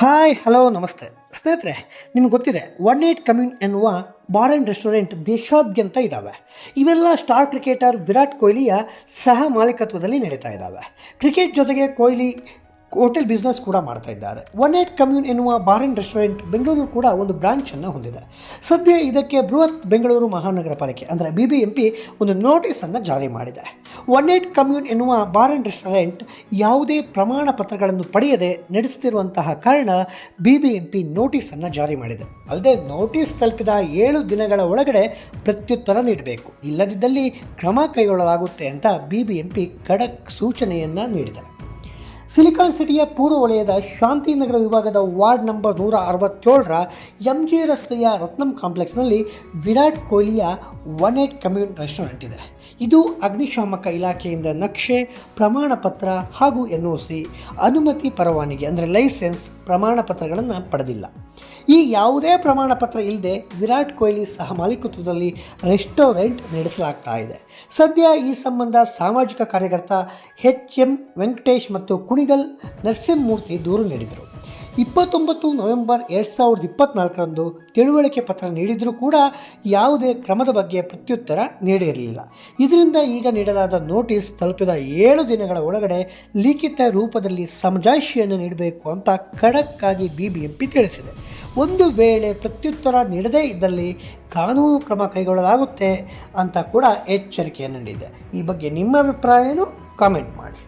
Hi, hello, ನಮಸ್ತೆ. ಸ್ನೇಹಿತರೆ, ನಿಮ್ಗೆ ಗೊತ್ತಿದೆ ಒನ್ ಏಟ್ ಕಮ್ಯೂನ್ ಎನ್ನುವ ಬಾರ್ ಆ್ಯಂಡ್ ರೆಸ್ಟೋರೆಂಟ್ ದೇಶಾದ್ಯಂತ ಇದ್ದಾವೆ ಇವೆಲ್ಲ ಸ್ಟಾರ್ ಕ್ರಿಕೆಟರ್ ವಿರಾಟ್ ಕೊಹ್ಲಿಯ ಸಹ ಮಾಲೀಕತ್ವದಲ್ಲಿ ನಡೀತಾ ಇದ್ದಾವೆ ಕ್ರಿಕೆಟ್ ಜೊತೆಗೆ ಕೊಹ್ಲಿ ಹೋಟೆಲ್ ಬಿಸ್ನೆಸ್ ಕೂಡ ಮಾಡ್ತಾ ಇದ್ದಾರೆ. ಒನ್ ಏಟ್ ಕಮ್ಯೂನ್ ಎನ್ನುವ ಬಾರ್ ಅಂಡ್ ರೆಸ್ಟೋರೆಂಟ್ ಬೆಂಗಳೂರು ಕೂಡ ಒಂದು ಬ್ರಾಂಚನ್ನು ಹೊಂದಿದೆ. ಸದ್ಯ ಇದಕ್ಕೆ ಬೃಹತ್ ಬೆಂಗಳೂರು ಮಹಾನಗರ ಪಾಲಿಕೆ, ಅಂದರೆ ಬಿ ಬಿ ಎಂ ಪಿ ಒಂದು ನೋಟಿಸನ್ನು ಜಾರಿ ಮಾಡಿದೆ. ಒನ್ ಏಟ್ ಕಮ್ಯೂನ್ ಎನ್ನುವ ಬಾರ್ ಅಂಡ್ ರೆಸ್ಟೋರೆಂಟ್ ಯಾವುದೇ ಪ್ರಮಾಣ ಪತ್ರಗಳನ್ನು ಪಡೆಯದೆ ನಡೆಸುತ್ತಿರುವಂತಹ ಕಾರಣ ಬಿ ಬಿ ಎಂ ಪಿ ನೋಟಿಸನ್ನು ಜಾರಿ ಮಾಡಿದೆ. ಅಲ್ಲದೆ ನೋಟಿಸ್ ತಲುಪಿದ ಏಳು ದಿನಗಳ ಒಳಗಡೆ ಪ್ರತ್ಯುತ್ತರ ನೀಡಬೇಕು. ಇಲ್ಲದಿದ್ದಲ್ಲಿ ಕ್ರಮ ಕೈಗೊಳ್ಳಲಾಗುತ್ತೆ ಅಂತ ಬಿ ಬಿ ಎಂ ಪಿ ಖಡಕ್ ಸೂಚನೆಯನ್ನು ನೀಡಿದೆ. ಸಿಲಿಕಾನ್ ಸಿಟಿಯ ಪೂರ್ವ ವಲಯದ ಶಾಂತಿನಗರ ವಿಭಾಗದ ವಾರ್ಡ್ ನಂಬರ್ ನೂರ ಅರವತ್ತೇಳರ ಎಂ ಜಿ ರಸ್ತೆಯ ರತ್ನಂ ಕಾಂಪ್ಲೆಕ್ಸ್ನಲ್ಲಿ ವಿರಾಟ್ ಕೊಹ್ಲಿಯ ಒನ್ ಏಟ್ ಕಮ್ಯೂನ್ ರೆಸ್ಟೋರೆಂಟ್ ಇದೆ. ಇದು ಅಗ್ನಿಶಾಮಕ ಇಲಾಖೆಯಿಂದ ನಕ್ಷೆ ಪ್ರಮಾಣ ಪತ್ರ ಹಾಗೂ ಎನ್ ಒ ಸಿ ಅನುಮತಿ ಪರವಾನಗಿ, ಅಂದರೆ ಲೈಸೆನ್ಸ್ ಪ್ರಮಾಣ ಪತ್ರಗಳನ್ನು ಪಡೆದಿಲ್ಲ. ಈ ಯಾವುದೇ ಪ್ರಮಾಣ ಪತ್ರ ಇಲ್ಲದೆ ವಿರಾಟ್ ಕೊಹ್ಲಿ ಸಹ ಮಾಲೀಕತ್ವದಲ್ಲಿ ರೆಸ್ಟೋರೆಂಟ್ ನಡೆಸಲಾಗ್ತಾ ಇದೆ. ಸದ್ಯ ಈ ಸಂಬಂಧ ಸಾಮಾಜಿಕ ಕಾರ್ಯಕರ್ತ ಎಚ್ ಎಂ ವೆಂಕಟೇಶ್ ಮತ್ತು ಕುಣಿಗಲ್ ನರಸಿಂಹಮೂರ್ತಿ ದೂರು ನೀಡಿದರು. ಇಪ್ಪತ್ತೊಂಬತ್ತು ನವೆಂಬರ್ ಎರಡು ಸಾವಿರದ ಇಪ್ಪತ್ತ್ನಾಲ್ಕರಂದು ತಿಳುವಳಿಕೆ ಪತ್ರ ನೀಡಿದರೂ ಕೂಡ ಯಾವುದೇ ಕ್ರಮದ ಬಗ್ಗೆ ಪ್ರತ್ಯುತ್ತರ ನೀಡಿರಲಿಲ್ಲ. ಇದರಿಂದ ಈಗ ನೀಡಲಾದ ನೋಟಿಸ್ ತಲುಪಿದ ಏಳು ದಿನಗಳ ಒಳಗಡೆ ಲಿಖಿತ ರೂಪದಲ್ಲಿ ಸಮಜಾಯಿಷಿಯನ್ನು ನೀಡಬೇಕು ಅಂತ ಖಡಕ್ಕಾಗಿ ಬಿ ಬಿ ಎಂ ತಿಳಿಸಿದೆ. ಒಂದು ವೇಳೆ ಪ್ರತ್ಯುತ್ತರ ನೀಡದೇ ಇದ್ದಲ್ಲಿ ಕಾನೂನು ಕ್ರಮ ಕೈಗೊಳ್ಳಲಾಗುತ್ತೆ ಅಂತ ಕೂಡ ಎಚ್ಚರಿಕೆಯನ್ನು ನೀಡಿದೆ ಈ ಬಗ್ಗೆ ನಿಮ್ಮ ಅಭಿಪ್ರಾಯನೂ ಕಾಮೆಂಟ್ ಮಾಡಿ.